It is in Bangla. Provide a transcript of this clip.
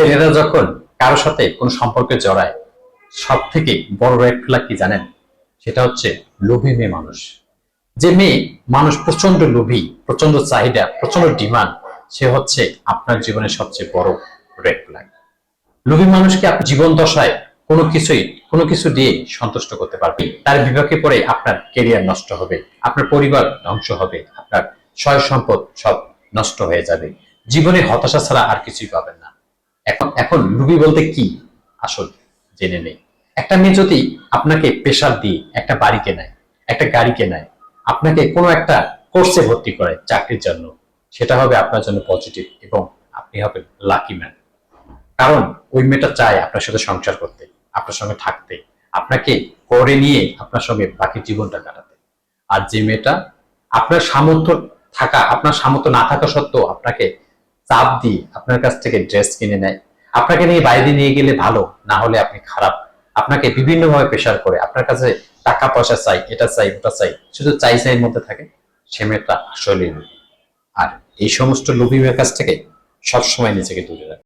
ছেলেরা যখন কারও সাথে কোনো সম্পর্কে জড়ায় সব থেকে বড় রেড ফ্ল্যাগ কি জানেন? সেটা হচ্ছে লোভী মেয়ে মানুষ। যে মেয়ে মানুষ প্রচণ্ড লোভী প্রচণ্ড চাহিদা প্রচণ্ড ডিমান্ড সে হচ্ছে আপনার জীবনের সবচেয়ে বড় রেড ফ্ল্যাগ লোভী মানুষকে আপনি জীবন দশায় কোনো কিছুই, কোনো কিছু দিয়ে সন্তুষ্ট করতে পারবে? তার বিভাগে পরে আপনার কেরিয়ার নষ্ট হবে, আপনার পরিবার ধ্বংস হবে, আপনার সয় সম্পদ সব নষ্ট হয়ে যাবে। জীবনে হতাশা ছাড়া আর কিছুই পাবেন এখন এখন লুবি বলতে কি? আসল জেনে নেই। একটা মেয়ে যদি আপনাকে প্রেশার দিয়ে একটা বাড়ি কেনায়, একটা গাড়ি কেনায়, আপনাকে কোনো একটা কোর্সে ভর্তি করে চাকরির জন্য, সেটা হবে আপনার জন্য পজিটিভ এবং আপনি হবেন লাকি ম্যান কারণ ওই মেয়েটা চায় আপনার সাথে সংসার করতে, আপনার সঙ্গে থাকতে, আপনাকে করে নিয়ে আপনার সঙ্গে বাকি জীবনটা কাটাতে। আর যে মেয়েটা আপনার সামর্থ্য থাকা, আপনার সামর্থ্য না থাকা সত্ত্বেও আপনাকে চাপ দিয়ে আপনার কাছ থেকে ড্রেস কিনে নেয়। আপনাকে নিয়ে বাইরে নিয়ে গেলে ভালো, না হলে আপনি খারাপ। আপনাকে বিভিন্নভাবে প্রেশার করে। আপনার কাছে টাকা পয়সা চাই, এটা চাই, ওটা চাই, শুধু চাই চাই মধ্যে থাকে, সে মেয়েটা আসলে আর এই সমস্ত লোভী মেয়ের কাছ থেকে সবসময় নিজেকে দূরে রাখে।